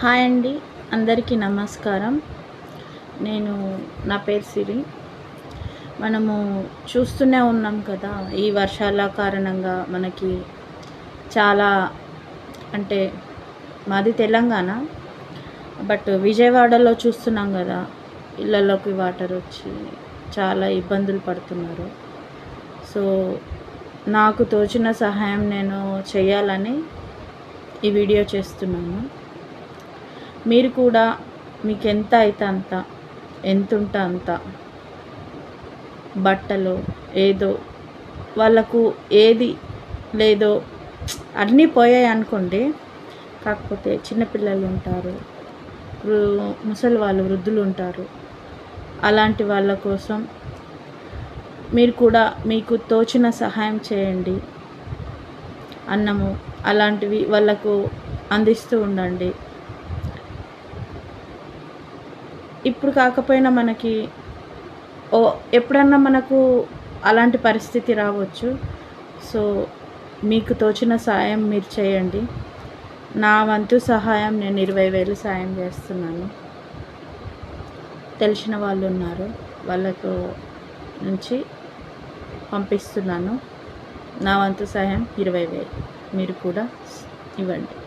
Hi అండి అందరికీ నమస్కారం. నేను నా పేరు సిరి. మనము చూస్తూనే ఉన్నాం కదా ఈ వర్షాల కారణంగా మనకి చాలా అంటే మాది తెలంగాణ బట్ విజయవాడలో చూస్తున్నాం కదా ఇళ్ళలోకి వాటర్ వచ్చి చాలా ఇబ్బందులు పడుతున్నారు. సో నాకు తోచిన సహాయం నేను చేయాలని ఈ వీడియో చేస్తున్నాను. మీరు కూడా మీకు ఎంత అయితే అంత ఎంత ఉంటే అంత బట్టలు ఏదో వాళ్ళకు ఏది లేదో అన్నీ పోయాయి అనుకోండి. కాకపోతే చిన్నపిల్లలు ఉంటారు వృ- ముసలి వాళ్ళు వృద్ధులు ఉంటారు. అలాంటి వాళ్ళ కోసం మీరు కూడా మీకు తోచిన సహాయం చేయండి. అన్నము అలాంటివి వాళ్ళకు అందిస్తూ ఉండండి. ఇప్పుడు కాకపోయినా మనకి ఓ ఎప్పుడన్నా మనకు అలాంటి పరిస్థితి రావచ్చు. సో మీకు తోచిన సాయం మీరు చేయండి. నా వంతు సహాయం నేను ఇరవై వేలు సాయం చేస్తున్నాను. తెలిసిన వాళ్ళు ఉన్నారు. వాళ్ళకు నుంచి పంపిస్తున్నాను. నా వంతు సహాయం ఇరవై వేలు. మీరు కూడా ఇవ్వండి.